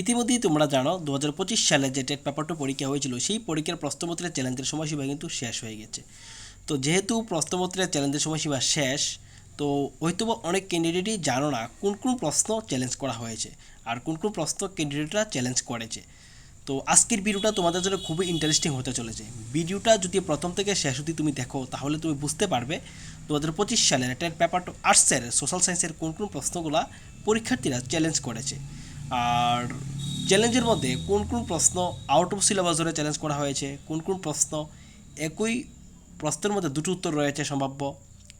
ইতিমধ্যেই তোমরা জানো দু হাজার পঁচিশ সালে যে টেট পেপার টু পরীক্ষা হয়েছিল, সেই পরীক্ষার প্রশ্নপত্রের চ্যালেঞ্জের সময়সীমা কিন্তু শেষ হয়ে গেছে। তো যেহেতু প্রশ্নপত্রের চ্যালেঞ্জের সময়সীমা শেষ, তো হয়তো বা অনেক ক্যান্ডিডেটই জানো না কোন কোন প্রশ্ন চ্যালেঞ্জ করা হয়েছে আর কোন কোন প্রশ্ন ক্যান্ডিডেটরা চ্যালেঞ্জ করেছে। তো আজকের ভিডিওটা তোমাদের জন্য খুবই ইন্টারেস্টিং হতে চলেছে। ভিডিওটা যদি প্রথম থেকে শেষ অবধি তুমি দেখো, তাহলে তুমি বুঝতে পারবে দু হাজার পঁচিশ সালের টেট পেপার টু আর্টসের সোশ্যাল সায়েন্সের কোন কোন প্রশ্নগুলা পরীক্ষার্থীরা চ্যালেঞ্জ করেছে। আর চ্যালেঞ্জের মধ্যে কোন কোন প্রশ্ন আউট অফ সিলেবাস ধরে চ্যালেঞ্জ করা হয়েছে, কোন কোন প্রশ্ন একই প্রশ্নের মধ্যে দুটো উত্তর রয়েছে সম্ভাব্য,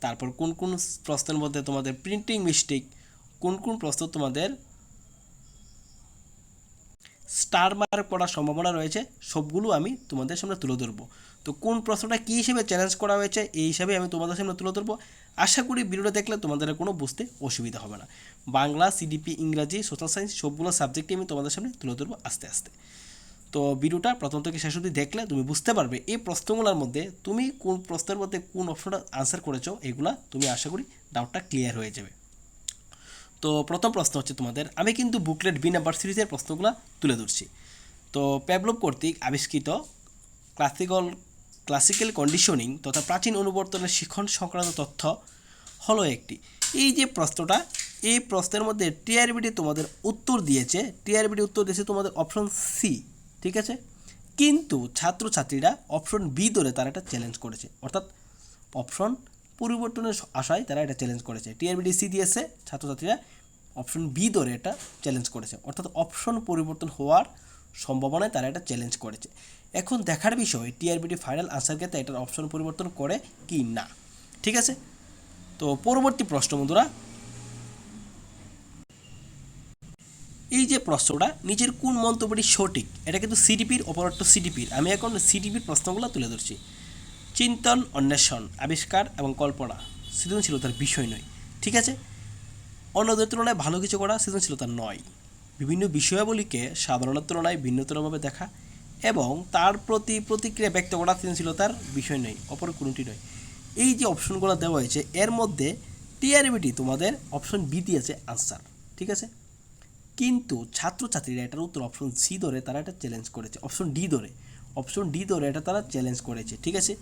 তারপর কোন কোন প্রশ্নের মধ্যে তোমাদের প্রিন্টিং মিস্টেক কোন কোন প্রশ্ন তোমাদের স্টার মার্ক করার সম্ভাবনা রয়েছে, সবগুলো আমি তোমাদের সামনে তুলে ধরবো। তো কোন প্রশ্নটা কী হিসেবে চ্যালেঞ্জ করা হয়েছে, এই হিসাবে আমি তোমাদের সামনে তুলে ধরবো। আশা করি ভিডিওটা দেখলে তোমাদের কোনো বুঝতে অসুবিধা হবে না। বাংলা সিডিপি ইংরাজি সোশ্যাল সায়েন্স সবগুলো সাবজেক্টই আমি তোমাদের সামনে তুলে ধরবো আস্তে আস্তে। তো ভিডিওটা প্রথম থেকে শেষ অবধি দেখলে তুমি বুঝতে পারবে এই প্রশ্নগুলোর মধ্যে তুমি কোন প্রশ্নের মধ্যে কোন অপশনটা আনসার করেছ, এগুলা তুমি আশা করি ডাউটটা ক্লিয়ার হয়ে যাবে। তো প্রথম প্রশ্ন হচ্ছে তোমাদের, আমি কিন্তু বুকলেট বি নাম্বার সিরিজের প্রশ্নগুলো তুলে ধরছি। তো প্যাবলভ কর্তৃক আবিষ্কৃত ক্লাসিক্যাল ক্লাসিক্যাল কন্ডিশনিং তথা প্রাচীন অনুবর্তনের শিখন সংক্রান্ত তথ্য হলো একটি। এই যে প্রশ্নটা, এই প্রশ্নের মধ্যে টিআরবিটি তোমাদের উত্তর দিয়েছে। টিআরবিটি উত্তর দিয়েছে তোমাদের অপশন সি ঠিক আছে? কিন্তু ছাত্রছাত্রীরা অপশন বি ধরে তারা এটা চ্যালেঞ্জ করেছে। অর্থাৎ অপশন পরিবর্তনের আশায় তারা এটা চ্যালেঞ্জ করেছে। টিআরবিডি সি দিয়েছে, ছাত্রছাত্রীরা অপশন বি ধরে এটা চ্যালেঞ্জ করেছে। অর্থাৎ অপশন পরিবর্তন হওয়ার সম্ভাবনায় তারা এটা চ্যালেঞ্জ করেছে। এখন দেখার বিষয় টিআরবিটি ফাইনাল আনসার ক্ষেত্রে এটার অপশন পরিবর্তন করে কি না? ঠিক আছে? তো পরবর্তী প্রশ্ন বন্ধুরা। এই যে প্রশ্নটা, নিজের কোন মন্তব্যটি সঠিক, এটা কিন্তু সিডিপির অপরাধ সিডিপির আমি এখন সিডিপির প্রশ্নগুলো তুলে ধরছি। চিন্তন অন্বেষণ, আবিষ্কার এবং কল্পনা, সৃজনশীলতার বিষয় নয়। ঠিক আছে? অন্যদের তুলনায় ভালো কিছু করা সৃজনশীলতা নয়। বিভিন্ন বিষয়াবলীকে সাধারণের তুলনায় ভিন্নতরভাবে দেখা এবং তার প্রতি প্রতিক্রিয়া ব্যক্ত করা সৃজনশীলতার বিষয় নয়, অপর কোনোটি নয়। এই যে অপশনগুলো দেওয়া হয়েছে, এর মধ্যে টিআরবিটি তোমাদের অপশন বি দিয়েছে আনসার, ঠিক আছে? কিন্তু ছাত্রছাত্রীরা এটার উত্তর অপশন সি ধরে তারা এটা চ্যালেঞ্জ করেছে, অপশন ডি ধরে, অপশন ডি ধরে এটা তারা চ্যালেঞ্জ করেছে, ঠিক আছে?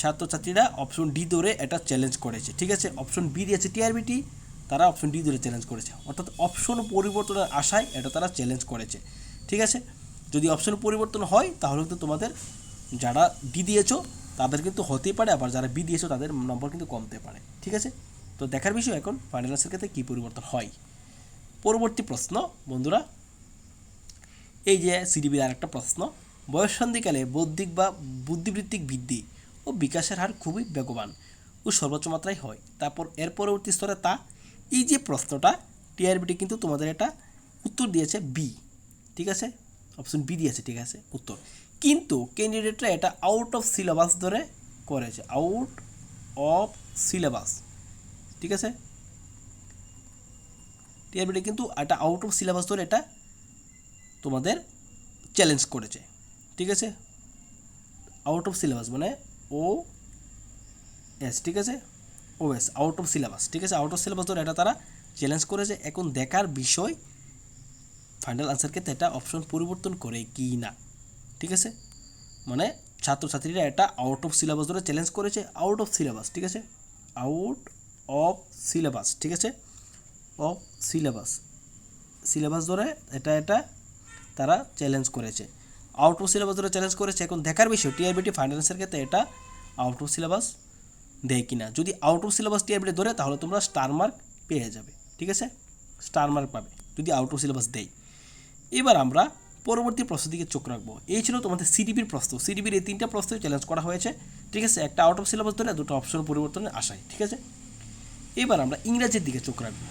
ছাত্রছাত্রীরা অপশন ডি ধরে এটা চ্যালেঞ্জ করেছে, ঠিক আছে? অপশন বি দিয়েছে টিআরবিটি তারা অপশন ডি ধরে চ্যালেঞ্জ করেছে। অর্থাৎ অপশন পরিবর্তনের আশায় এটা তারা চ্যালেঞ্জ করেছে, ঠিক আছে? যদি অপশন পরিবর্তন হয়, তাহলে কিন্তু তোমাদের যারা ডি দিয়েছ, তাদের কিন্তু হতেই পারে, আবার যারা বি দিয়েছ, তাদের নম্বর কিন্তু কমতে পারে। ঠিক আছে? তো দেখার বিষয় এখন ফাইনাল আনসার ক্ষেত্রে কী পরিবর্তন হয়? পরবর্তী প্রশ্ন, বন্ধুরা। এই যে সিডিবির আর একটা প্রশ্ন, বয়ঃসন্ধিকালে বৌদ্ধিক বা বুদ্ধিবৃত্তিক বৃদ্ধি ও বিকাশের হার খুবই বেগবান ও সর্বোচ্চ মাত্রায় হয়। তারপর এর পরবর্তী স্তরে তা, এই যে প্রশ্নটা টিআরবিটি কিন্তু তোমাদের এটা উত্তর দিয়েছে বি ঠিক আছে? অপশন বি দিয়েছে, ঠিক আছে? উত্তর। কিন্তু ক্যান্ডিডেটরা এটা আউট অফ সিলেবাস ধরে করেছে। আউট অফ সিলেবাস ঠিক আছে? টিআরবিটি কিন্তু এটা আউট অফ সিলেবাস ধরে এটা তোমাদের চ্যালেঞ্জ করেছে। ঠিক আছে? আউট অফ সিলেবাস মানে ও এস ঠিক আছে? O S out of syllabus ঠিক আছে? আউট অফ সিলেবাস ধরে এটা তারা চ্যালেঞ্জ করেছে। এখন দেখার বিষয় ফাইনাল আনসার ক্ষেত্রে এটা অপশন পরিবর্তন করে কি না, ঠিক আছে? মানে ছাত্রছাত্রীরা এটা আউট অফ সিলেবাস ধরে চ্যালেঞ্জ করেছে আউট অফ সিলেবাস ঠিক আছে? আউট অফ সিলেবাস ঠিক আছে? অফ সিলেবাস সিলেবাস ধরে এটা এটা তারা চ্যালেঞ্জ করেছে। আউট অফ সিলেবাস ধরে চ্যালেঞ্জ করেছে, এখন দেখার বিষয় টিআরবিটি ফাইন্যান্সের ক্ষেত্রে এটা আউট অফ সিলেবাস দেয় কিনা? যদি আউট অফ সিলেবাস টিআরবিটি ধরে, তাহলে তোমরা স্টার মার্ক পেয়ে যাবে, ঠিক আছে? স্টার মার্ক পাবে, যদি আউট অফ সিলেবাস দেয়। এবার আমরা পরবর্তী প্রশ্ন দিকে চোখ রাখব। এই ছিল তোমাদের সিডিপির প্রশ্ন। সিডিপির এই তিনটা প্রশ্ন চ্যালেঞ্জ করা হয়েছে। ঠিক আছে? একটা আউট অফ সিলেবাস ধরে দুটো অপশন পরিবর্তনের আশায়। ঠিক আছে? এবার আমরা ইংরাজির দিকে চোখ রাখব।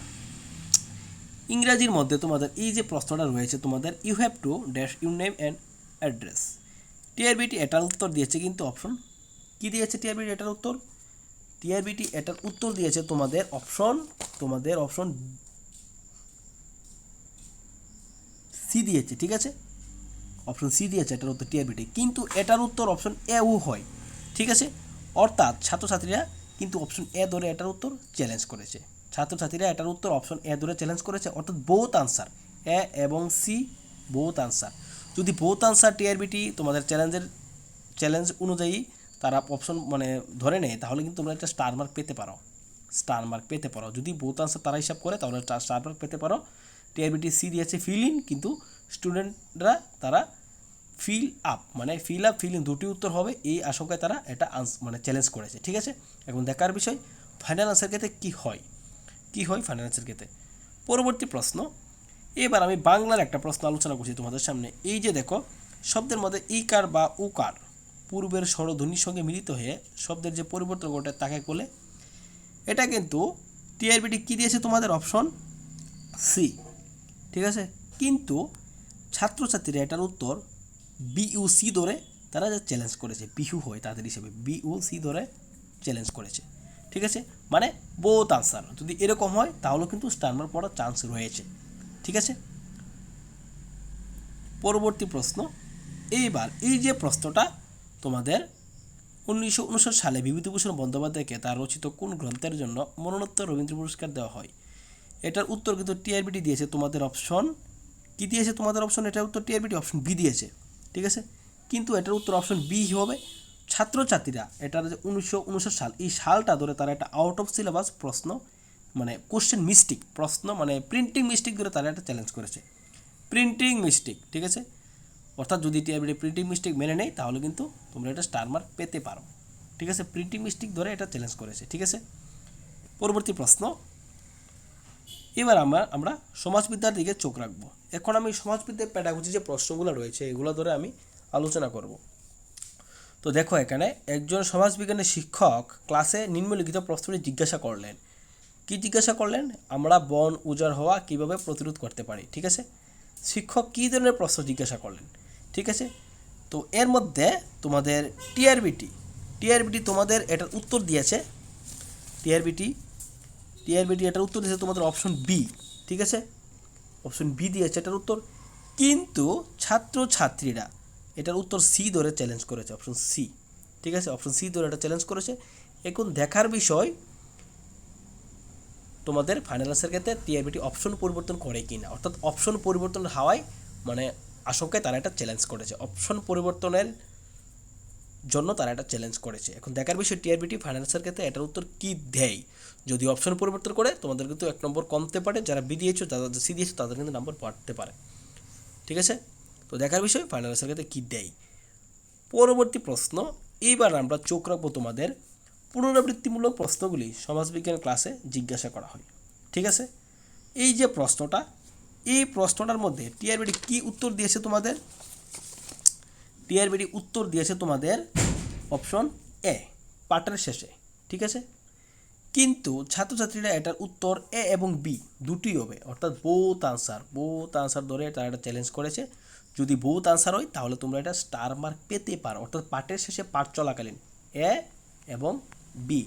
ইংরাজির মধ্যে তোমাদের এই যে প্রশ্নটা রয়েছে, তোমাদের you have to dash you name and address TRBT এটার উত্তর দিয়েছে কিন্তু অপশন কি দিয়েছে টিআরবিটি এটার উত্তর? টিআরবিটি এটার উত্তর দিয়েছে তোমাদের অপশন তোমাদের অপশন সি দিয়েছে, ঠিক আছে? অপশন সি দিয়েছে, এটার উত্তর টিআরবিটি কিন্তু এটার উত্তর অপশন এ ও হয়, ঠিক আছে? অর্থাৎ ছাত্রছাত্রীরা কিন্তু অপশন এ ধরে এটার উত্তর চ্যালেঞ্জ করেছে। ছাত্রছাত্রীরা এটার উত্তর অপশন এ ধরে চ্যালেঞ্জ করেছে, অর্থাৎ বোথ আনসার এ এবং সি বোথ আনসার যদি বোথ আনসার টিআরবিটি তোমাদের চ্যালেঞ্জের চ্যালেঞ্জ অনুযায়ী তারা অপশন মানে ধরে নেয়, তাহলে কিন্তু তোমরা একটা স্টার মার্ক পেতে পারো। স্টার মার্ক পেতে পারো। যদি বোথ আনসার তারা হিসাব করে, তাহলে স্টার মার্ক পেতে পারো। টিআরবিটি সি দিয়েছে ফিল ইন কিন্তু স্টুডেন্টরা তারা ফিল আপ মানে ফিল আপ ফিল ইন দুটি উত্তর হবে। এই আশঙ্কায় তারা এটা আনস মানে চ্যালেঞ্জ করেছে, ঠিক আছে? এখন দেখার বিষয় ফাইনাল আনসার ক্ষেত্রে কী হয়? কী হয় ফাইনাল আনসার ক্ষেত্রে? পরবর্তী প্রশ্ন, এবার আমি বাংলার একটা প্রশ্ন আলোচনা করছি তোমাদের সামনে। এই যে দেখো, শব্দের মধ্যে ইকার বা উকার, পূর্বের স্বরধ্বনির সঙ্গে মিলিত হয়ে শব্দের যে পরিবর্তন ঘটে তাকে বলে এটা কিন্তু টিআরবিটি কী দিয়েছে তোমাদের? অপশন সি ঠিক আছে? কিন্তু ছাত্রছাত্রীরা এটার উত্তর বিইউসি ধরে তারা যে চ্যালেঞ্জ করেছে বিহু হয় তাদের হিসেবে বিইউসি ধরে চ্যালেঞ্জ করেছে। ঠিক আছে? মানে বোথ আনসার যদি এরকম হয়, তাহলে কিন্তু স্টারমার পড়ার চান্স রয়েছে। ঠিক আছে? পরবর্তী প্রশ্ন। এইবার এই যে প্রশ্নটা তোমাদের উনিশশো উনষাট সালে বিভূতিভূষণ বন্দ্যোপাধ্যায়কে তার রচিত কোন গ্রন্থের জন্য মরণোত্তর রবীন্দ্র পুরস্কার দেওয়া হয়? এটার উত্তর কিন্তু টিআরবিটি দিয়েছে তোমাদের অপশন কি দিয়েছে তোমাদের অপশন এটার উত্তর টিআরবিটি অপশন বি দিয়েছে। ঠিক আছে? কিন্তু এটার উত্তর অপশন বি হবে ছাত্রছাত্রীরা। এটার যে উনিশশো উনষাট সাল, এই সালটা ধরে তারা একটা আউট অফ সিলেবাস প্রশ্ন মানে কোশ্চেন মিস্টেক প্রশ্ন মানে প্রিন্টিং মিস্টেক ধরে তারা একটা চ্যালেঞ্জ করেছে। প্রিন্টিং মিস্টেক ঠিক আছে? অর্থাৎ যদি টিআরবিটি প্রিন্টিং মিস্টেক মেনে নেয়, তাহলে কিন্তু তোমরা এটা স্টার মার্ক পেতে পারো। ঠিক আছে? প্রিন্টিং মিস্টেক ধরে এটা চ্যালেঞ্জ করেছে। ঠিক আছে? পরবর্তী প্রশ্ন। এবার আমরা আমরা সমাজবিদ্যার দিকে চোখ রাখব। এখন আমি সমাজবিদ্যার প্যাডাগজি যে প্রশ্নগুলো রয়েছে, এগুলো ধরে আমি আলোচনা করব। তো দেখো এখানে, একজন সমাজবিজ্ঞানের শিক্ষক ক্লাসে নিম্নলিখিত প্রশ্নটি জিজ্ঞাসা করলেন। কি জিজ্ঞাসা করলেন? আমরা বন, উজাড় হওয়া কীভাবে প্রতিরোধ করতে পারি, ঠিক আছে? শিক্ষক কী ধরনের প্রশ্ন জিজ্ঞাসা করলেন, ঠিক আছে? তো এর মধ্যে তোমাদের টিআরবিটি টিআরবিটি তোমাদের এটার উত্তর দিয়েছে। টিআরবিটি টিআরবিটি এটার উত্তর দিয়েছে তোমাদের অপশন বি ঠিক আছে? অপশন বি দিয়েছে এটার উত্তর। কিন্তু ছাত্রছাত্রীরা এটার উত্তর সি ধরে চ্যালেঞ্জ করেছে অপশন সি ঠিক আছে? অপশন সি ধরে এটা চ্যালেঞ্জ করেছে। এখন দেখার বিষয়, তোমাদের ফাইনাল আনসার ক্ষেত্রে টিআরবিটি অপশন পরিবর্তন করে কি না অর্থাৎ অপশন পরিবর্তন হওয়ায় মানে আশঙ্কায় তারা এটা চ্যালেঞ্জ করেছে। অপশন পরিবর্তনের জন্য তারা এটা চ্যালেঞ্জ করেছে। এখন দেখার বিষয় টিআরবিটি ফাইন্যান্সের ক্ষেত্রে এটার উত্তর কী দেয়? যদি অপশন পরিবর্তন করে, তোমাদের কিন্তু এক নম্বর কমতে পারে। যারা বি দিয়েছ, যারা সি দিয়েছ, তাদের কিন্তু নম্বর বাড়তে পারে। ঠিক আছে? তো দেখার বিষয় ফাইন্যান্সের ক্ষেত্রে কী দেয়? পরবর্তী প্রশ্ন এইবার আমরা চোখ রাখব তোমাদের পুনরাবৃত্তিমূলক প্রশ্নগুলি সমাজবিজ্ঞান ক্লাসে জিজ্ঞাসা করা হয়। ঠিক আছে? এই যে প্রশ্নটা, এই প্রশ্নটার মধ্যে টিআরবিডি কী উত্তর দিয়েছে তোমাদের? টিআরবিডি উত্তর দিয়েছে তোমাদের অপশন এ পার্টের শেষে, ঠিক আছে? কিন্তু ছাত্রছাত্রীরা এটার উত্তর এ এবং বি দুটি হবে। অর্থাৎ বোথ আনসার বোথ আনসার ধরে তারা এটা চ্যালেঞ্জ করেছে। যদি বোথ আনসার হয়, তাহলে তোমরা এটা স্টার মার্ক পেতে পারো। অর্থাৎ পাঠের শেষে পাঠ চলাকালীন এ এবং বি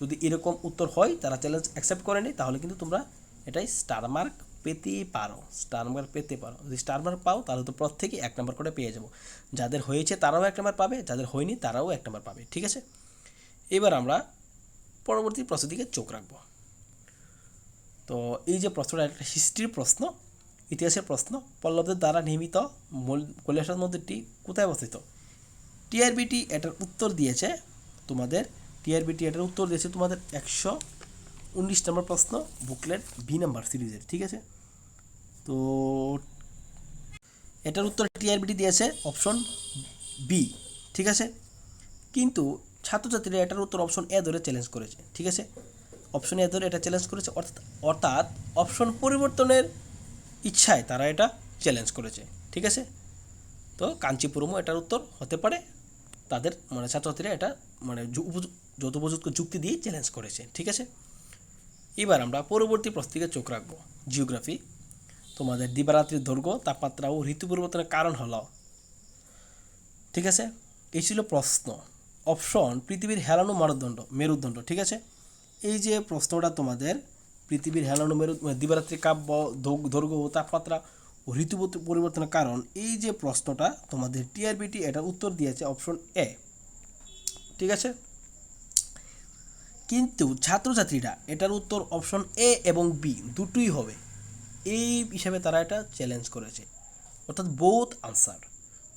যদি এরকম উত্তর হয়, তারা চ্যালেঞ্জ অ্যাকসেপ্ট করেনি তাহলে কিন্তু তোমরা এটাই স্টার মার্ক পেতেই পারো স্টার মার্ক পেতে পারো। যদি স্টার মার্ক পাও, তাহলে তো প্রত্যেকেই এক নম্বর করে পেয়ে যাব। যাদের হয়েছে, তারাও এক নম্বর পাবে, যাদের হয়নি, তারাও এক নম্বর পাবে, ঠিক আছে? এবার আমরা পরবর্তী প্রশ্নের দিকে চোখ রাখব। তো এই যে প্রশ্নটা, একটা হিস্ট্রির প্রশ্ন, ইতিহাসের প্রশ্ন, পল্লবদের দ্বারা নির্মিত কৈলাসের মন্দিরটি কোথায় অবস্থিত? টিআরবিটি এটার উত্তর দিয়েছে তোমাদের টিআরবিটি এটার উত্তর দিয়েছে তোমাদের একশো উনিশ নম্বর প্রশ্ন বুকলেট বি নাম্বার সিরিজের ঠিক আছে? তো এটার উত্তর টিআরবিটি দিয়েছে অপশন বি ঠিক আছে? কিন্তু ছাত্রছাত্রীরা এটার উত্তর অপশন এ ধরে চ্যালেঞ্জ করেছে, ঠিক আছে? অপশন এ ধরে এটা চ্যালেঞ্জ করেছে, অর্থাৎ অর্থাৎ অপশন পরিবর্তনের ইচ্ছায় তারা এটা চ্যালেঞ্জ করেছে, ঠিক আছে? তো কাঞ্চিপুরমও এটার উত্তর হতে পারে। তাদের মানে ছাত্রছাত্রীরা এটা মানে যথোপযুক্ত যুক্তি দিয়ে চ্যালেঞ্জ করেছে, ঠিক আছে? এবার আমরা পরবর্তী প্রস্তুতিকে চোখ রাখব জিওগ্রাফি তোমাদের দিবারাত্রির দৈর্ঘ্য তাপমাত্রা ও ঋতু পরিবর্তনের কারণ হলো। ঠিক আছে? এই ছিল প্রশ্ন। অপশন পৃথিবীর হেলানো মারদণ্ড, মেরুদণ্ড, ঠিক আছে? এই যে প্রশ্নটা তোমাদের, পৃথিবীর হেলানো মেরু মানে দিবারাত্রি কাব্য দৈর্ঘ্য ও তাপমাত্রা ও ঋতু পরিবর্তনের কারণ, এই যে প্রশ্নটা তোমাদের টিআরবিটি এটার উত্তর দিয়েছে অপশন এ ঠিক আছে? কিন্তু ছাত্রছাত্রীরা এটার উত্তর অপশন এ এবং বি দুটোই হবে। এই হিসাবে তারা এটা চ্যালেঞ্জ করেছে। অর্থাৎ বোথ আনসার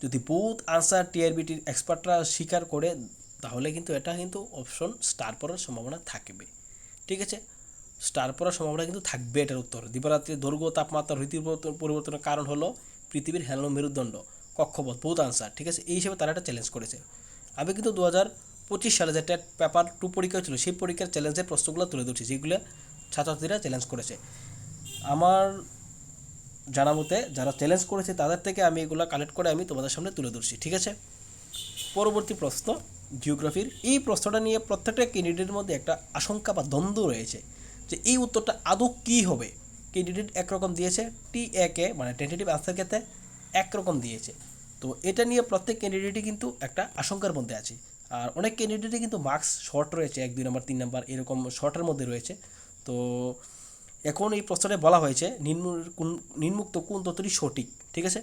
যদি বোথ আনসার টিআরবিটির এক্সপার্টরা স্বীকার করে, তাহলে কিন্তু এটা কিন্তু অপশন স্টার পড়ার সম্ভাবনা থাকবে। ঠিক আছে? স্টার পড়ার সম্ভাবনা কিন্তু থাকবে এটার উত্তর। দিবারাত্রির দৈর্ঘ্য, তাপমাত্রা, ঋতু পরিবর্তন- পরিবর্তনের কারণ হলো পৃথিবীর হেলানো মেরুদণ্ড, কক্ষপথ বোথ আনসার ঠিক আছে? এই হিসেবে তারা এটা চ্যালেঞ্জ করেছে। আমি কিন্তু দু হাজার পঁচিশ সালে যে টেট পেপার টু পরীক্ষা ছিল সেই পরীক্ষার চ্যালেঞ্জের প্রশ্নগুলো তুলে ধরছি, যেগুলো ছাত্রছাত্রীরা চ্যালেঞ্জ করেছে। আমার জানা মতে যারা চ্যালেঞ্জ করেছে তাদের থেকে আমি এগুলো কালেক্ট করে আমি তোমাদের সামনে তুলে ধরছি, ঠিক আছে? পরবর্তী প্রশ্ন জিওগ্রাফির এই প্রশ্নটা নিয়ে প্রত্যেকটা ক্যান্ডিডেটের মধ্যে একটা আশঙ্কা বা দ্বন্দ্ব রয়েছে যে এই উত্তরটা আদৌ কী হবে? ক্যান্ডিডেট একরকম দিয়েছে টি এ কে মানে টেন্টেটিভ আনসার ক্ষেত্রে একরকম দিয়েছে। তো এটা নিয়ে প্রত্যেক ক্যান্ডিডেটই কিন্তু একটা আশঙ্কার মধ্যে আছে। আর অনেক ক্যান্ডিডেটই কিন্তু মার্কস শর্ট রয়েছে, এক, দুই নম্বর তিন নম্বর এরকম শর্টের মধ্যে রয়েছে। তো এখন এই প্রশ্নটা বলা হয়েছে নিম্ন কোন নিম্মুক্ত কোন তত্ত্বটি সঠিক? ঠিক আছে?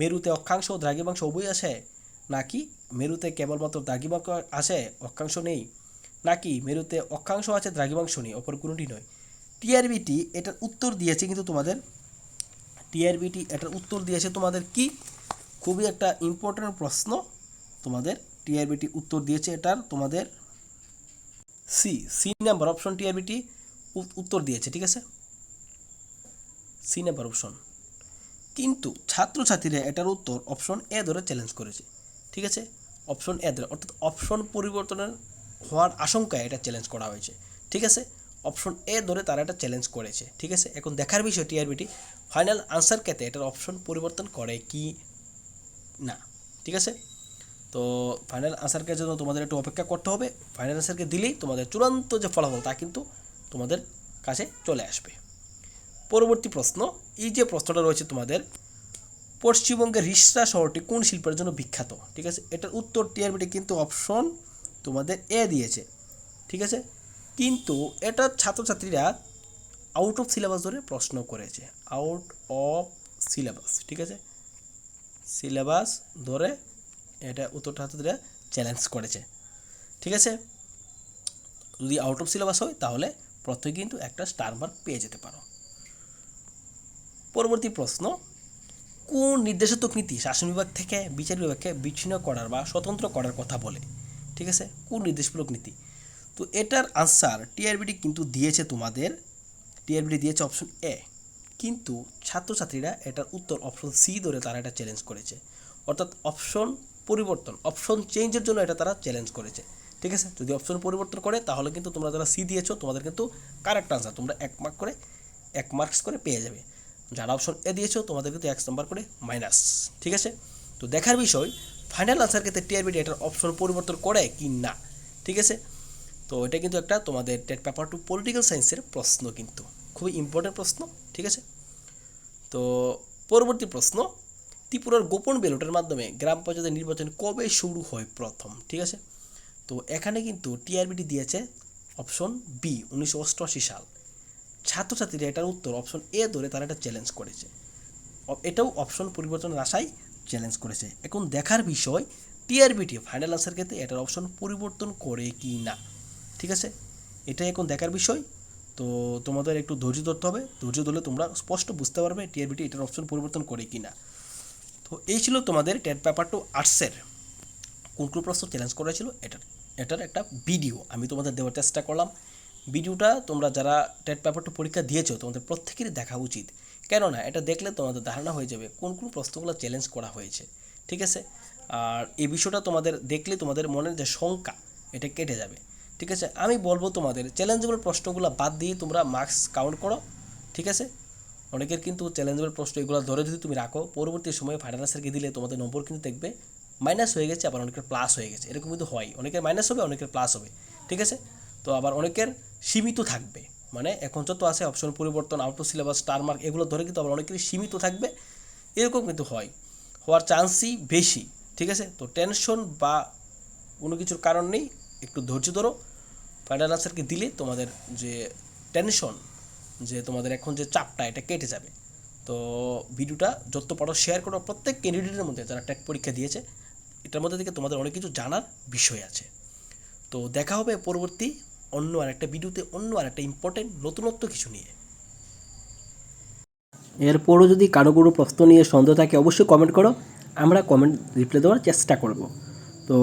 মেরুতে অক্ষাংশ ও দ্রাঘিমাংশ উভয় আছে, নাকি মেরুতে কেবলমাত্র দ্রাঘিমাংশ আছে, অক্ষাংশ নেই, নাকি মেরুতে অক্ষাংশ আছে, দ্রাঘিমাংশ নেই? অপর কোনোটি নয়। টিআরবিটি এটার উত্তর দিয়েছে কিন্তু তোমাদের, টিআরবিটি এটার উত্তর দিয়েছে তোমাদের কি? খুবই একটা ইম্পর্ট্যান্ট প্রশ্ন, তোমাদের টিআরবিটি উত্তর দিয়েছে এটার তোমাদের, C C number option TRBT উত্তর দিয়েছে, ঠিক আছে? C option. কিন্তু ছাত্রছাত্রীরা এটার উত্তর অপশন এ ধরে চ্যালেঞ্জ করেছে। ঠিক আছে? অপশন এ ধরে, অর্থাৎ অপশন পরিবর্তনের হওয়ার আশঙ্কায় এটা চ্যালেঞ্জ করা হয়েছে। ঠিক আছে? অপশন এ ধরে তারা এটা চ্যালেঞ্জ করেছে। ঠিক আছে? এখন দেখার বিষয় টিআরবিটি ফাইনাল আনসার কেতে এটার অপশন পরিবর্তন করে কি? না। ঠিক আছে? তো ফাইনাল আনসারকে জন্য তোমাদের একটু অপেক্ষা করতে হবে। ফাইনাল আনসারকে দিলেই তোমাদের চূড়ান্ত যে ফলাফল তা কিন্তু তোমাদের কাছে চলে আসবে। পরবর্তী প্রশ্ন, এই যে প্রশ্নটা রয়েছে তোমাদের, পশ্চিমবঙ্গের রিসরা শহরটি কোন শিল্পের জন্য বিখ্যাত? ঠিক আছে, এটার উত্তর টিআরবিটি কিন্তু অপশন তোমাদের এ দিয়েছে। ঠিক আছে, কিন্তু এটা ছাত্রছাত্রীরা আউট অফ সিলেবাস ধরে প্রশ্ন করেছে। আউট অফ সিলেবাস ঠিক আছে সিলেবাস ধরে এটা উত্তর ছাত্রীরা চ্যালেঞ্জ করেছে। ঠিক আছে, যদি আউট অফ সিলেবাস হয় তাহলে প্রত্যেকে কিন্তু একটা স্টার মার্ক পেয়ে যেতে পারো। পরবর্তী প্রশ্ন, কোন নির্দেশাত্মক নীতি শাসন বিভাগ থেকে বিচার বিভাগকে বিচ্ছিন্ন করার বা স্বতন্ত্র করার কথা বলে? ঠিক আছে? কোন নির্দেশমূলক নীতি? তো এটার আনসার টিআরবিটি কিন্তু দিয়েছে তোমাদের। টিআরবিটি দিয়েছে অপশন এ কিন্তু ছাত্রছাত্রীরা এটার উত্তর অপশন সি ধরে তারা এটা চ্যালেঞ্জ করেছে। অর্থাৎ অপশন পরিবর্তন অপশন চেঞ্জের জন্য এটা তারা চ্যালেঞ্জ করেছে। ঠিক আছে? যদি অপশন পরিবর্তন করে, তাহলে কিন্তু তোমরা যারা সি দিয়েছ, তোমাদের কিন্তু কারেক্ট আনসার তোমরা এক মার্ক করে, এক মার্কস করে পেয়ে যাবে। যারা অপশন এ দিয়েছ তোমাদের কিন্তু এক নম্বর করে মাইনাস ঠিক আছে? তো দেখার বিষয় ফাইনাল আনসার ক্ষেত্রে টিআরবিটি এটার অপশন পরিবর্তন করে কি না, ঠিক আছে? তো এটা কিন্তু একটা তোমাদের টেট পেপার টু পলিটিক্যাল সায়েন্সের প্রশ্ন কিন্তু, খুবই ইম্পর্টেন্ট প্রশ্ন, ঠিক আছে? তো পরবর্তী প্রশ্ন, ত্রিপুরার গোপন ব্যালটের মাধ্যমে গ্রাম পঞ্চায়েতের নির্বাচন কবে শুরু হয় প্রথম, ঠিক আছে? তো এখানে কিন্তু টিআরবিটি দিয়েছে অপশন বি উনিশশো অষ্টআশি সাল। ছাত্রছাত্রীরা এটার উত্তর অপশন এ ধরে তারা এটা চ্যালেঞ্জ করেছে। এটাও অপশন পরিবর্তনের আশায় চ্যালেঞ্জ করেছে। এখন দেখার বিষয় টিআরবিটি ফাইনাল আনসার ক্ষেত্রে এটার অপশন পরিবর্তন করে কি না? ঠিক আছে? এটাই এখন দেখার বিষয়। তো তোমাদের একটু ধৈর্য ধরতে হবে। ধৈর্য ধরলে তোমরা স্পষ্ট বুঝতে পারবে টিআরবিটি এটার অপশন পরিবর্তন করে কি না। তো এই ছিল তোমাদের টেট পেপার টু আর্টসের কোন কোন প্রশ্ন চ্যালেঞ্জ করেছিল এটার এটার একটা ভিডিও আমি তোমাদের দেওয়ার চেষ্টা করলাম। ভিডিওটা তোমরা যারা টেট পেপারটা পরীক্ষা দিয়েছ, তোমাদের প্রত্যেকেরই দেখা উচিত। কেননা, এটা দেখলে তোমাদের ধারণা হয়ে যাবে কোন কোন প্রশ্নগুলো চ্যালেঞ্জ করা হয়েছে। ঠিক আছে? আর এই বিষয়টা তোমাদের দেখলে তোমাদের মনের যে শঙ্কা, এটা কেটে যাবে। ঠিক আছে? আমি বলব তোমাদের চ্যালেঞ্জেবল প্রশ্নগুলো বাদ দিয়ে তোমরা মার্কস কাউন্ট করো। ঠিক আছে? অনেকের কিন্তু চ্যালেঞ্জেবল প্রশ্ন এগুলো ধরে যদি তুমি রাখো, পরবর্তী সময়ে ফাইনাল আনসারকে দিলে তোমাদের নম্বর কিন্তু দেখবে মাইনাস হয়ে গেছে, আবার অনেকের প্লাস হয়ে গেছে। এরকম কিন্তু হয়। অনেকের মাইনাস হবে, অনেকের প্লাস হবে। ঠিক আছে? তো আবার অনেকের সীমিত থাকবে। মানে এখন যত আছে অপশন পরিবর্তন out of syllabus star mark এগুলো ধরে কিন্তু আবার অনেকেরই সীমিত থাকবে। এরকম কিন্তু হয়। হওয়ার চান্সই বেশি, ঠিক আছে? তো টেনশন বা কোনো কিছুর কারণ নেই, একটু ধৈর্য ধরো। ফাইনাল আনসারকে দিলে তোমাদের যে টেনশন যে তোমাদের এখন যে চাপটা, এটা কেটে যাবে। তো ভিডিওটা যত পারো শেয়ার করো, প্রত্যেক ক্যান্ডিডেটের মধ্যে যারা ট্যাক পরীক্ষা দিয়েছে, এটার মধ্যে থেকে তোমাদের অনেক কিছু জানার বিষয় আছে। তো দেখা হবে পরবর্তী অন্য আরেকটা ভিডিওতে অন্য আরেকটা ইম্পর্টেন্ট নতুনত্ব কিছু নিয়ে। এরপরও যদি কারও কোনো প্রশ্ন নিয়ে সন্দেহ থাকে, অবশ্যই কমেন্ট করো। আমরা কমেন্ট রিপ্লাই দেওয়ার চেষ্টা করব। তো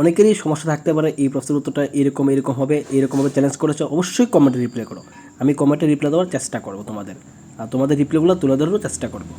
অনেকেরই সমস্যা থাকতে পারে, এই প্রশ্নের উত্তরটা এরকম এরকম হবে এরকমভাবে চ্যালেঞ্জ করেছ, অবশ্যই কমেন্টে রিপ্লাই করো। আমি কমেন্টে রিপ্লাই দেওয়ার চেষ্টা করব তোমাদের। আর তোমাদের রিপ্লাইগুলো তুলে ধরারও চেষ্টা করব।